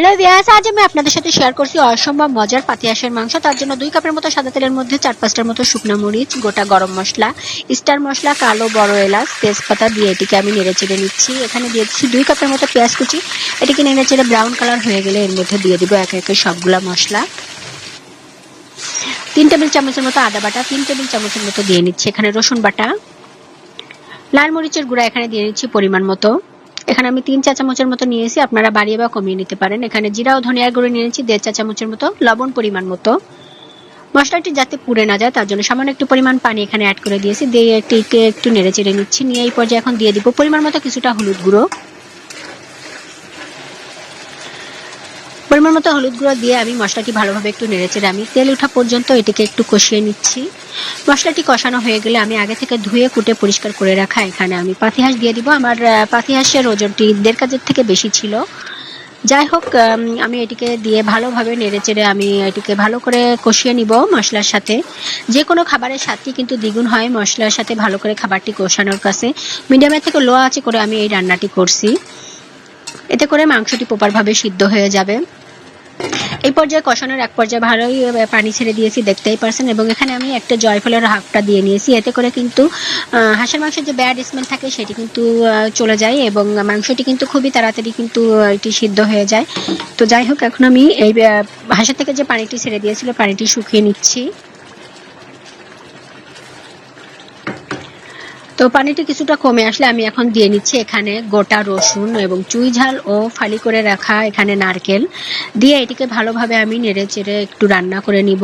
Hello ভিয়াস আজ আমি আপনাদের সাথে শেয়ার করছি অসম্ভব মজার পাতিয়াসের মাংস। তার জন্য দুই কাপের মতো সাদা তেলের মধ্যে চার পাঁচটার মতো শুকনো মরিচ, গোটা গরম মশলা স্টার মশলা, কালো, বড় এলাচ, তেজপাতা দিয়ে এটিকে আমি নেড়ে চেড়ে নিচ্ছি। এখানে দিয়ে দিচ্ছি দুই কাপের মতো পেঁয়াজ কুচি। এটিকে নেড়ে চেড়ে ব্রাউন কালার হয়ে গেলে এর মধ্যে দিয়ে দিব একে একে সবগুলা মশলা। তিন টেবিল চামচের মতো আদা বাটা, তিন টেবিল চামচের মতো দিয়ে নিচ্ছি এখানে রসুন বাটা। লাল মরিচের গুঁড়া এখানে দিয়ে নিচ্ছি পরিমাণ মতো। এখানে আমি তিন চা চামচের মতো নিয়েছি আপনারা বাড়িয়ে বা কমিয়ে নিতে পারেন। এখানে জিরা ও ধনিয়ার গুঁড়ো নিয়েছি, দেড় চা চামচের মতো লবণ পরিমাণ মতো। মশলাটি যাতে পুড়ে না যায়, তার জন্য সামান্য একটু পরিমাণ পানি এখানে অ্যাড করে দিয়েছি। দিয়ে এটিকে একটু নেড়ে চেড়ে নিচ্ছি। নিয়ে এই পর্যায়ে এখন দিয়ে দিব পরিমাণ মতো কিছুটা হলুদ গুঁড়ো। পরিমাণ মতো হলুদ গুঁড়ো দিয়ে আমি মশলাটি ভালোভাবে একটু নেড়ে চেড়ে আমি তেল ওঠা পর্যন্ত এটিকে একটু কষিয়ে নিচ্ছি। মশলাটি কষানো হয়ে গেলে আমি আগে থেকে ধুয়ে কুটে পরিষ্কার করে রাখা এখানে। আমি পাতিহাঁস দিয়ে দিব। আমার পাতিহাঁসের ওজনটি দেড় কেজির থেকে বেশি ছিল। যাই হোক আমি এটিকে দিয়ে ভালোভাবে নেড়েচেড়ে আমি এটিকে ভালো করে কষিয়ে নিব মশলার সাথে। যে কোনো খাবারের স্বাদটি কিন্তু দ্বিগুণ হয় মশলার সাথে ভালো করে খাবারটি কষানোর কাছে। মিডিয়ামের থেকে লো আছে করে আমি এই রান্নাটি করছি। এতে করে মাংসটি প্রপারভাবে সিদ্ধ হয়ে যাবে। এই পর্যায়ে কষানোর এক পর্যায়ে ভালোই পানি ছেড়ে দিয়েছি, দেখতেই পারছেন, এবং এখানে আমি একটা জয়ফলের হাফটা দিয়ে নিয়েছি। এতে করে কিন্তু হাঁসের মাংসের যে ব্যাড স্মেল থাকে সেটি কিন্তু চলে যায় এবং মাংসটি কিন্তু খুবই তাড়াতাড়ি কিন্তু এটি সিদ্ধ হয়ে যায়। তো যাই হোক, এখন আমি এই হাঁসের থেকে যে পানিটি ছেড়ে দিয়েছিল, পানিটি শুকিয়ে নিচ্ছি। তো পানিটি কিছুটা কমে আসলে আমি এখন দিয়ে নিচ্ছি এখানে গোটা রসুন এবং চুই ঝাল ও ফালি করে রাখা এখানে নারকেল। দিয়ে এটিকে ভালোভাবে আমি নেড়ে চেড়ে একটু রান্না করে নিব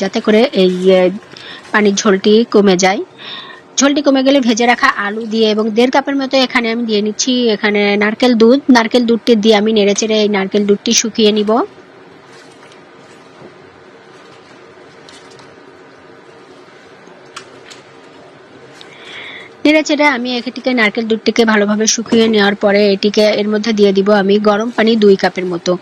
যাতে করে এই পানির ঝোলটি কমে যায়। ঝোলটি কমে গেলে ভেজে রাখা আলু দিয়ে এবং দেড় কাপের মতো এখানে আমি দিয়ে নিচ্ছি এখানে নারকেল দুধ। নারকেল দুধটি দিয়ে আমি নেড়ে চেড়ে এই নারকেল দুধটি শুকিয়ে নিব। নেড়ে চেড়ে আমি এটিকে নারকেল দুধটিকে ভালোভাবে শুকিয়ে নেওয়ার পরে এটিকে এর মধ্যে দিয়ে দিব আমি গরম পানি দুই কাপের মতো।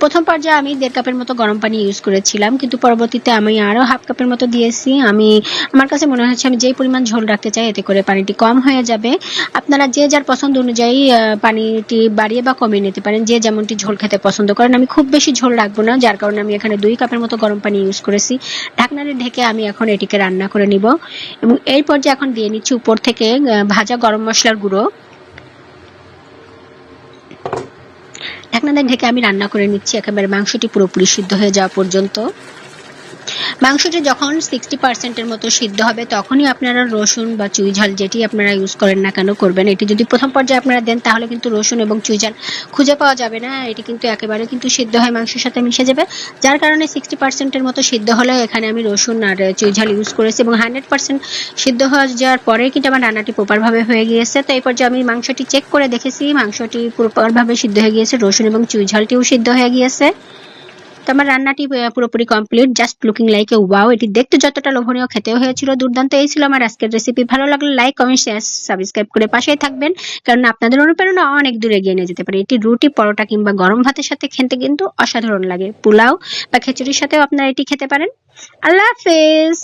প্রথম পর্যায়ে আমি দেড় কাপের মতো গরম পানি ইউজ করেছিলাম, কিন্তু পরবর্তীতে আমি আরও হাফ কাপের মতো দিয়েছি। আমি, আমার কাছে মনে হচ্ছে আমি যেই পরিমাণ ঝোল রাখতে চাই এতে করে পানিটি কম হয়ে যাবে। আপনারা যে যার পছন্দ অনুযায়ী পানিটি বাড়িয়ে বা কমিয়ে নিতে পারেন, যে যেমনটি ঝোল খেতে পছন্দ করেন। আমি খুব বেশি ঝোল রাখব না, যার কারণে আমি এখানে দুই কাপের মতো গরম পানি ইউজ করেছি। ঢাকনারে ঢেকে আমি এখন এটিকে রান্না করে নিব এবং এই পর্যায়ে এখন দিয়ে নিচ্ছি উপর থেকে ভাজা গরম মশলার গুঁড়ো। ঢাকনাটা ঢেকে আমি রান্না করে নিচ্ছি, একেবারে মাংসটি পুরোপুরি সিদ্ধ হয়ে যাওয়া পর্যন্ত। মাংসটি যখন সিক্সটি পার্সেন্টের মতো সিদ্ধ হবে, তখনই আপনারা রসুন বা চুই ঝাল যেটি আপনারা ইউজ করেন না কেন করবেন। এটি যদি প্রথম পর্যায়ে আপনারা দেন, তাহলে কিন্তু রসুন এবং চুই ঝাল খুঁজে পাওয়া যাবে না। এটি কিন্তু একেবারে কিন্তু সিদ্ধ হয় মাংসের সাথে মিশে যাবে। যার কারণে সিক্সটি পার্সেন্টের মতো সিদ্ধ হলে এখানে আমি রসুন আর চুই ঝাল ইউজ করেছি এবং হান্ড্রেড পার্সেন্ট সিদ্ধ হয়ে যাওয়ার পরে কিন্তু আমার রান্নাটি প্রপারভাবে হয়ে গিয়েছে। তো এই পর্যায়ে আমি মাংসটি চেক করে দেখেছি। মাংসটি প্রপারভাবে সিদ্ধ হয়ে গিয়েছে, রসুন এবং চুই ঝালটিও সিদ্ধ হয়ে গিয়েছে। তো আমার রান্নাটি পুরোপুরি complete just looking like a wow এটি দেখতে যতটা লোভনীয়, খেতেও হয়েছিল, দুর্দান্ত এই ছিল আমার আজকের রেসিপি ভালো লাগলে লাইক কমেন্ট শেয়ার সাবস্ক্রাইব করে পাশেই থাকবেন, কারণ আপনাদের অনুপ্রেরণা অনেক দূরে এগিয়ে নিয়ে যেতে পারে। এটি রুটি, পরোটা কিংবা গরম ভাতের সাথে খেতে কিন্তু অসাধারণ লাগে। পোলাও বা খিচুড়ির সাথেও আপনারা এটি খেতে পারেন। আল্লাহ হাফেজ!